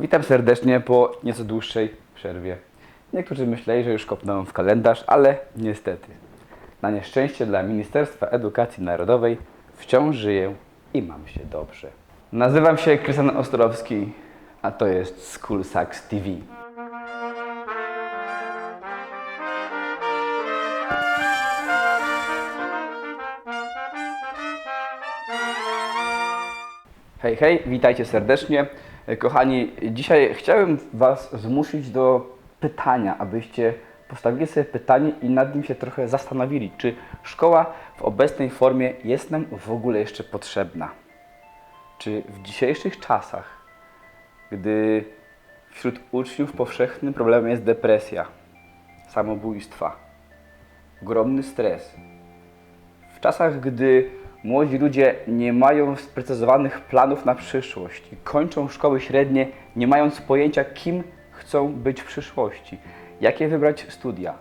Witam serdecznie po nieco dłuższej przerwie. Niektórzy myśleli, że już kopnąłem w kalendarz, ale niestety. Na nieszczęście dla Ministerstwa Edukacji Narodowej wciąż żyję i mam się dobrze. Nazywam się Krystian Ostrowski, a to jest School Sucks TV. Hej, hej, witajcie serdecznie. Kochani, dzisiaj chciałem Was zmusić do pytania, abyście postawili sobie pytanie i nad nim się trochę zastanowili, czy szkoła w obecnej formie jest nam w ogóle jeszcze potrzebna. Czy w dzisiejszych czasach, gdy wśród uczniów powszechnym problemem jest depresja, samobójstwa, ogromny stres, w czasach, gdy młodzi ludzie nie mają sprecyzowanych planów na przyszłość i kończą szkoły średnie, nie mając pojęcia, kim chcą być w przyszłości, jakie wybrać studia.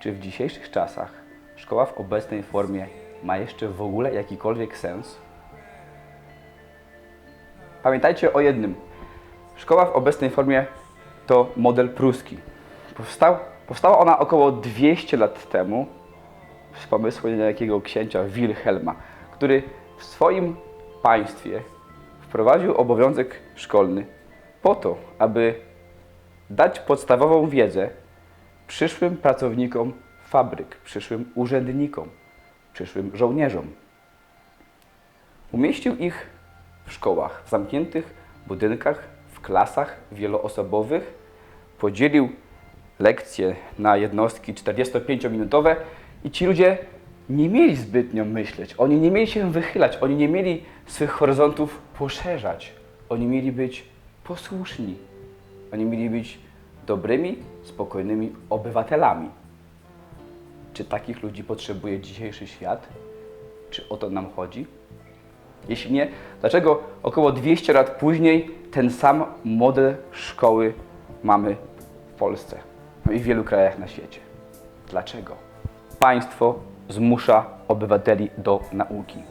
Czy w dzisiejszych czasach szkoła w obecnej formie ma jeszcze w ogóle jakikolwiek sens? Pamiętajcie o jednym. Szkoła w obecnej formie to model pruski. Powstał, powstała ona około 200 lat temu z pomysłu niejakiego księcia Wilhelma, który w swoim państwie wprowadził obowiązek szkolny po to, aby dać podstawową wiedzę przyszłym pracownikom fabryk, przyszłym urzędnikom, przyszłym żołnierzom. Umieścił ich w szkołach, w zamkniętych budynkach, w klasach wieloosobowych, podzielił lekcje na jednostki 45-minutowe i ci ludzie nie mieli zbytnio myśleć, oni nie mieli się wychylać, oni nie mieli swych horyzontów poszerzać, oni mieli być posłuszni, oni mieli być dobrymi, spokojnymi obywatelami. Czy takich ludzi potrzebuje dzisiejszy świat? Czy o to nam chodzi? Jeśli nie, dlaczego około 200 lat później ten sam model szkoły mamy w Polsce i w wielu krajach na świecie? Dlaczego? Państwo zmusza obywateli do nauki.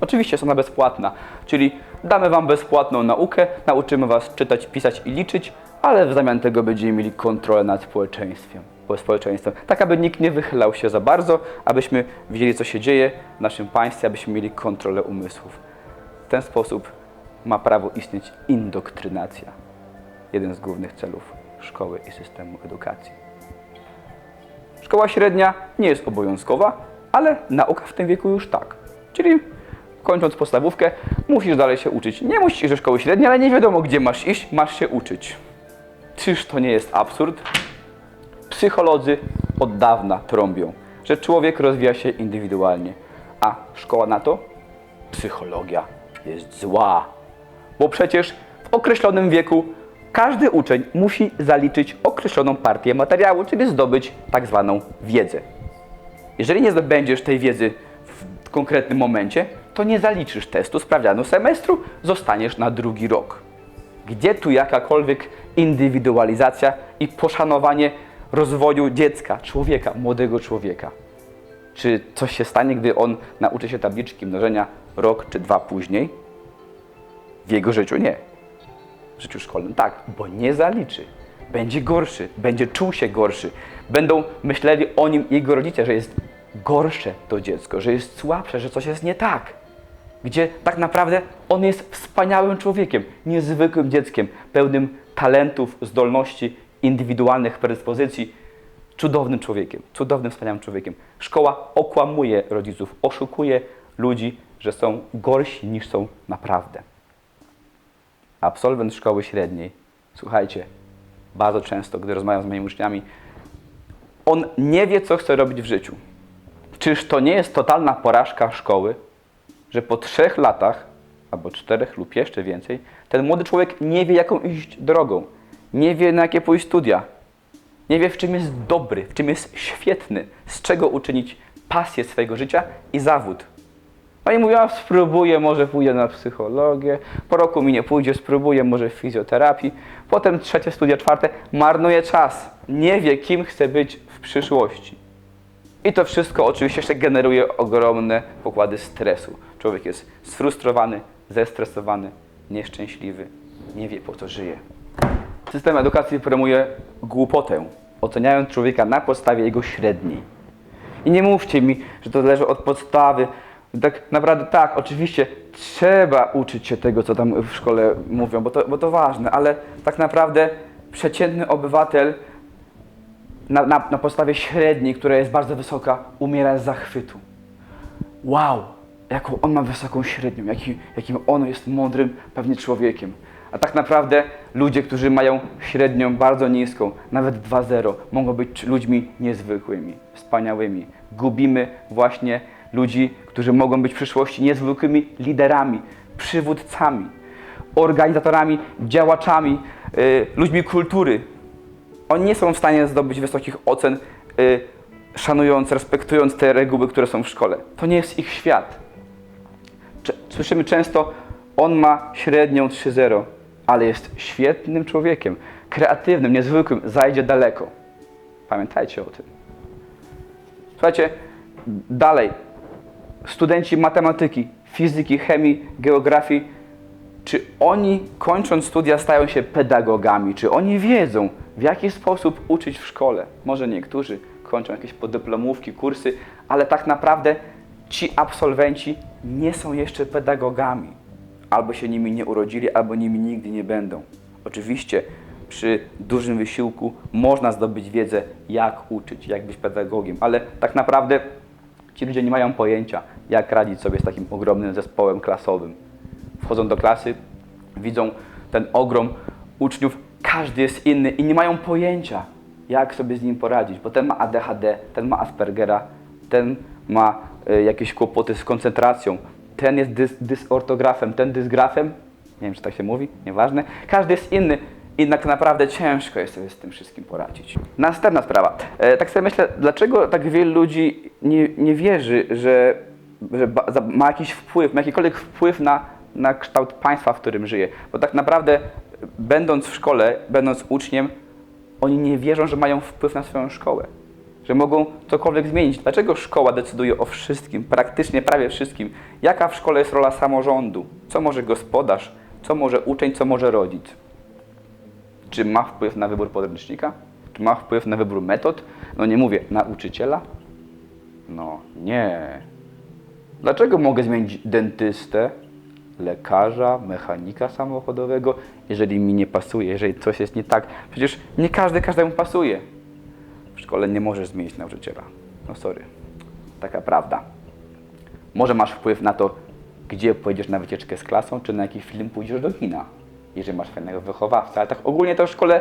Oczywiście jest ona bezpłatna, czyli damy Wam bezpłatną naukę, nauczymy Was czytać, pisać i liczyć, ale w zamian tego będziemy mieli kontrolę nad społeczeństwem. społeczeństwem. Tak, aby nikt nie wychylał się za bardzo, abyśmy wiedzieli, co się dzieje w naszym państwie, abyśmy mieli kontrolę umysłów. W ten sposób ma prawo istnieć indoktrynacja. Jeden z głównych celów szkoły i systemu edukacji. Szkoła średnia nie jest obowiązkowa, ale nauka w tym wieku już tak. Czyli kończąc podstawówkę, musisz dalej się uczyć. Nie musisz iść do szkoły średniej, ale nie wiadomo, gdzie masz iść, masz się uczyć. Czyż to nie jest absurd? Psycholodzy od dawna trąbią, że człowiek rozwija się indywidualnie, a szkoła na to? Psychologia jest zła. Bo przecież w określonym wieku każdy uczeń musi zaliczyć określoną partię materiału, czyli zdobyć tak zwaną wiedzę. Jeżeli nie zdobędziesz tej wiedzy w konkretnym momencie, to nie zaliczysz testu sprawdzianu semestru, zostaniesz na drugi rok. Gdzie tu jakakolwiek indywidualizacja i poszanowanie rozwoju dziecka, człowieka, młodego człowieka? Czy coś się stanie, gdy on nauczy się tabliczki mnożenia rok czy dwa później? W jego życiu nie w życiu szkolnym. Tak, bo nie zaliczy. Będzie gorszy, będzie czuł się gorszy. Będą myśleli o nim jego rodzice, że jest gorsze to dziecko, że jest słabsze, że coś jest nie tak. Gdzie tak naprawdę on jest wspaniałym człowiekiem, niezwykłym dzieckiem, pełnym talentów, zdolności, indywidualnych predyspozycji, cudownym człowiekiem, cudownym, wspaniałym człowiekiem. Szkoła okłamuje rodziców, oszukuje ludzi, że są gorsi niż są naprawdę absolwent szkoły średniej, słuchajcie, bardzo często, gdy rozmawiam z moimi uczniami, on nie wie, co chce robić w życiu. Czyż to nie jest totalna porażka szkoły, że po trzech latach, albo czterech lub jeszcze więcej, ten młody człowiek nie wie, jaką iść drogą, nie wie, na jakie pójść studia, nie wie, w czym jest dobry, w czym jest świetny, z czego uczynić pasję swojego życia i zawód. No i mówiła, spróbuję, może pójdę na psychologię, po roku mi nie pójdzie, spróbuję może w fizjoterapii, potem trzecie studia, czwarte, marnuje czas, nie wie kim chce być w przyszłości. I to wszystko oczywiście jeszcze generuje ogromne pokłady stresu. Człowiek jest sfrustrowany, zestresowany, nieszczęśliwy. nie wie po co żyje. System edukacji promuje głupotę, oceniając człowieka na podstawie jego średniej. I nie mówcie mi, że to zależy od podstawy. Tak naprawdę tak, oczywiście trzeba uczyć się tego, co tam w szkole mówią, bo to, bo to ważne, ale tak naprawdę przeciętny obywatel na, na, na podstawie średniej, która jest bardzo wysoka, umiera z zachwytu. Wow, jaką on ma wysoką średnią, jaki, jakim on jest mądrym pewnie człowiekiem. A tak naprawdę ludzie, którzy mają średnią bardzo niską, nawet 2-0, mogą być ludźmi niezwykłymi, wspaniałymi. Gubimy właśnie ludzi, którzy mogą być w przyszłości niezwykłymi liderami, przywódcami, organizatorami, działaczami, y, ludźmi kultury. Oni nie są w stanie zdobyć wysokich ocen, y, szanując, respektując te reguły, które są w szkole. To nie jest ich świat. Słyszymy często, on ma średnią 3-0, ale jest świetnym człowiekiem, kreatywnym, niezwykłym, zajdzie daleko. Pamiętajcie o tym. Słuchajcie, dalej. Studenci matematyki, fizyki, chemii, geografii, czy oni kończąc studia stają się pedagogami? Czy oni wiedzą, w jaki sposób uczyć w szkole? Może niektórzy kończą jakieś podyplomówki, kursy, ale tak naprawdę ci absolwenci nie są jeszcze pedagogami. Albo się nimi nie urodzili, albo nimi nigdy nie będą. Oczywiście przy dużym wysiłku można zdobyć wiedzę, jak uczyć, jak być pedagogiem, ale tak naprawdę ci ludzie nie mają pojęcia, jak radzić sobie z takim ogromnym zespołem klasowym. Wchodzą do klasy, widzą ten ogrom uczniów, każdy jest inny i nie mają pojęcia, jak sobie z nim poradzić, bo ten ma ADHD, ten ma Aspergera, ten ma y, jakieś kłopoty z koncentracją, ten jest dys, dysortografem, ten dysgrafem, nie wiem czy tak się mówi, nieważne, każdy jest inny tak naprawdę ciężko jest sobie z tym wszystkim poradzić. Następna sprawa. E, tak sobie myślę, dlaczego tak wielu ludzi nie, nie wierzy, że, że ma jakiś wpływ, ma jakikolwiek wpływ na, na kształt państwa, w którym żyje. Bo tak naprawdę, będąc w szkole, będąc uczniem, oni nie wierzą, że mają wpływ na swoją szkołę. Że mogą cokolwiek zmienić. Dlaczego szkoła decyduje o wszystkim, praktycznie prawie wszystkim? Jaka w szkole jest rola samorządu? Co może gospodarz? Co może uczeń? Co może rodzic? Czy ma wpływ na wybór podręcznika? Czy ma wpływ na wybór metod? No nie mówię, nauczyciela? No nie. Dlaczego mogę zmienić dentystę, lekarza, mechanika samochodowego, jeżeli mi nie pasuje, jeżeli coś jest nie tak? Przecież nie każdy każdemu pasuje. W szkole nie możesz zmienić nauczyciela. No sorry. Taka prawda. Może masz wpływ na to, gdzie pojedziesz na wycieczkę z klasą, czy na jaki film pójdziesz do kina, jeżeli masz fajnego wychowawcę. Ale tak ogólnie to w szkole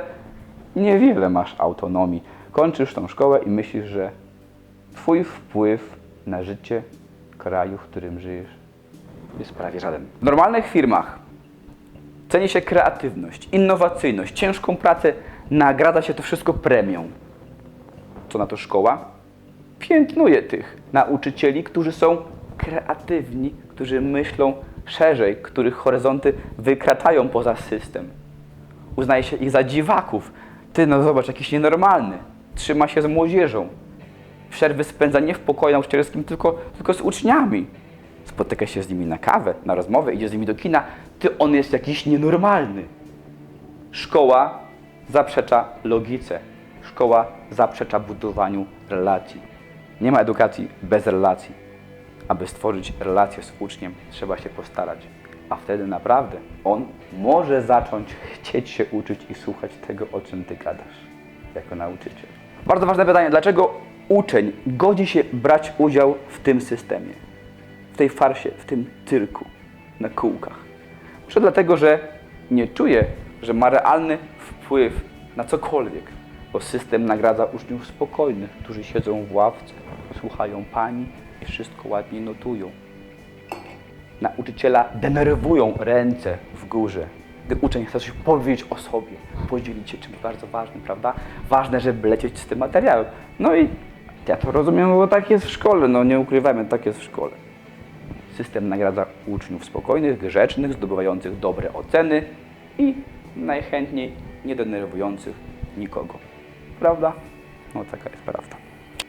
niewiele masz autonomii. Kończysz tą szkołę i myślisz, że twój wpływ na życie kraju, w którym żyjesz, jest prawie żaden. W normalnych firmach ceni się kreatywność, innowacyjność, ciężką pracę, nagradza się to wszystko premią. Co na to szkoła? Piętnuje tych nauczycieli, którzy są kreatywni, którzy myślą szerzej, których horyzonty wykraczają poza system. Uznaje się ich za dziwaków. Ty, no zobacz, jakiś nienormalny. Trzyma się z młodzieżą. Przerwy spędza nie w pokoju nauczycielskim, tylko, tylko z uczniami. Spotyka się z nimi na kawę, na rozmowę, idzie z nimi do kina. Ty, on jest jakiś nienormalny. Szkoła zaprzecza logice. Szkoła zaprzecza budowaniu relacji. Nie ma edukacji bez relacji. Aby stworzyć relację z uczniem, trzeba się postarać. A wtedy naprawdę on może zacząć chcieć się uczyć i słuchać tego, o czym ty gadasz, jako nauczyciel. Bardzo ważne pytanie, dlaczego uczeń godzi się brać udział w tym systemie, w tej farsie, w tym cyrku, na kółkach? Może dlatego, że nie czuje, że ma realny wpływ na cokolwiek, bo system nagradza uczniów spokojnych, którzy siedzą w ławce, słuchają pani i wszystko ładnie notują. Nauczyciela denerwują ręce w górze, gdy uczeń chce coś powiedzieć o sobie, podzielić się czymś bardzo ważnym, prawda? Ważne, żeby lecieć z tym materiałem. No i ja to rozumiem, bo tak jest w szkole, no nie ukrywajmy, tak jest w szkole. System nagradza uczniów spokojnych, grzecznych, zdobywających dobre oceny i najchętniej nie denerwujących nikogo. Prawda? No taka jest prawda.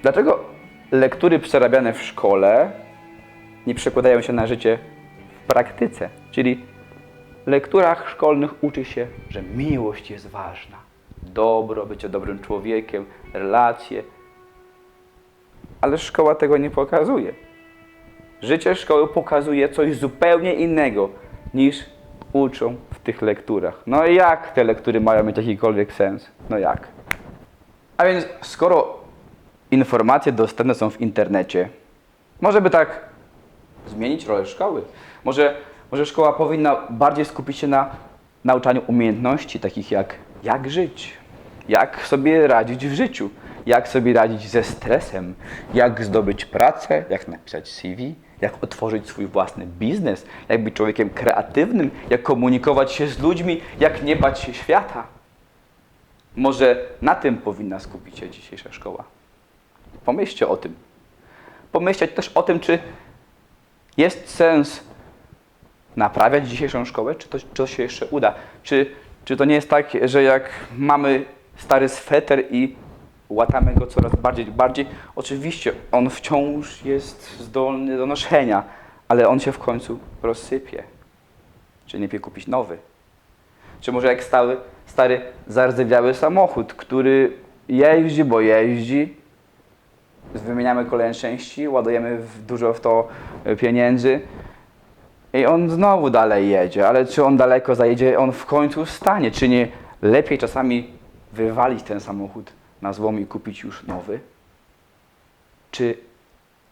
Dlaczego lektury przerabiane w szkole nie przekładają się na życie w praktyce? Czyli lekturach szkolnych uczy się, że miłość jest ważna. Dobro, bycie dobrym człowiekiem, relacje. Ale szkoła tego nie pokazuje. Życie szkoły pokazuje coś zupełnie innego niż uczą w tych lekturach. No jak te lektury mają mieć jakikolwiek sens? No jak? A więc skoro informacje dostępne są w internecie, może by tak zmienić rolę szkoły? Może, może szkoła powinna bardziej skupić się na nauczaniu umiejętności takich jak jak żyć, jak sobie radzić w życiu, jak sobie radzić ze stresem, jak zdobyć pracę, jak napisać CV, jak otworzyć swój własny biznes, jak być człowiekiem kreatywnym, jak komunikować się z ludźmi, jak nie bać się świata. Może na tym powinna skupić się dzisiejsza szkoła. Pomyślcie o tym. Pomyśleć też o tym, czy jest sens naprawiać dzisiejszą szkołę, czy to, czy to się jeszcze uda. Czy, czy to nie jest tak, że jak mamy stary sweter i łatamy go coraz bardziej bardziej, oczywiście on wciąż jest zdolny do noszenia, ale on się w końcu rozsypie. Czy nie lepiej kupić nowy? Czy może jak stały, stary, zardzewiały samochód, który jeździ, bo jeździ, wymieniamy kolejne części, ładujemy w, dużo w to e, pieniędzy i on znowu dalej jedzie, ale czy on daleko zajedzie, on w końcu stanie? Czy nie lepiej czasami wywalić ten samochód na złom i kupić już nowy? Czy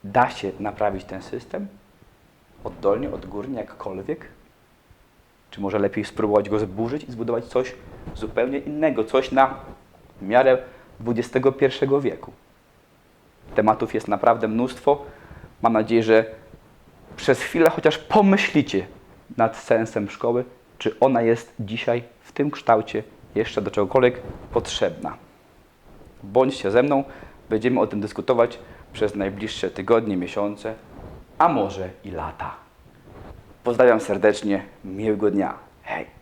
da się naprawić ten system? Oddolnie, odgórnie, jakkolwiek? Czy może lepiej spróbować go zburzyć i zbudować coś zupełnie innego, coś na miarę XXI wieku? Tematów jest naprawdę mnóstwo. Mam nadzieję, że przez chwilę chociaż pomyślicie nad sensem szkoły, czy ona jest dzisiaj w tym kształcie jeszcze do czegokolwiek potrzebna. Bądźcie ze mną, będziemy o tym dyskutować przez najbliższe tygodnie, miesiące, a może i lata. Pozdrawiam serdecznie, miłego dnia. Hej!